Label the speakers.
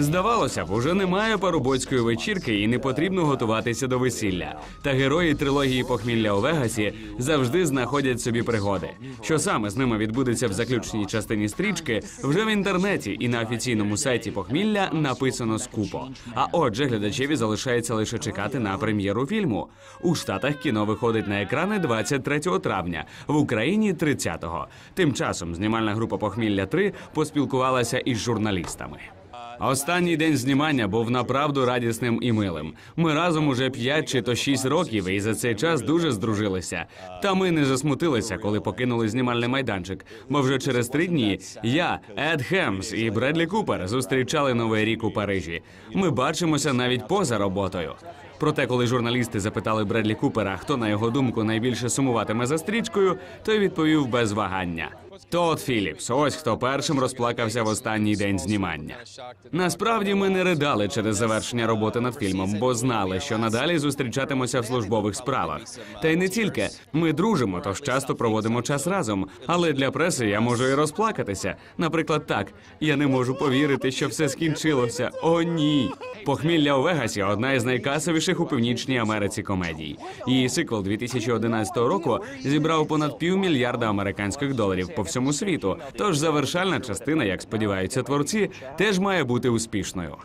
Speaker 1: Здавалося б, уже немає парубоцької вечірки і не потрібно готуватися до весілля. Та герої трилогії похмілля у Вегасі завжди знаходять собі пригоди. Що саме з ними відбудеться в заключній частині стрічки, вже в інтернеті і на офіційному сайті похмілля написано скупо. А отже, глядачеві залишається лише чекати на прем'єру фільму. У Штатах кіно виходить на екрани 23 травня, в Україні 30-го. Тим часом знімальна група похмілля 3 поспілкувалася із журналістами. Останній день знімання був направду радісним і милим. Ми разом уже 5 чи то 6 років, і за цей час дуже здружилися. Та ми не засмутилися, коли покинули знімальний майданчик. Бо вже через три дні я, Ед Хемс і Бредлі Купер зустрічали новий рік у Парижі. Ми бачимося навіть поза роботою. Проте, коли журналісти запитали Бредлі Купера, хто на його думку найбільше сумуватиме за стрічкою, той відповів без вагання. Тодд Філіпс, ось хто першим розплакався в останній день знімання. Насправді ми не ридали через завершення роботи над фільмом, бо знали, що надалі зустрічатимося в службових справах. Та й не тільки ми дружимо, тож часто проводимо час разом. Але для преси я можу і розплакатися. Наприклад, так я не можу повірити, що все скінчилося. О, ні. Похмілля у Вегасі одна із найкасовіших у північній Америці комедій. Її сиквел 2011 року зібрав понад півмільярда американських доларів по всьому світу. Тож завершальна частина, як сподіваються творці, теж має бути успішною.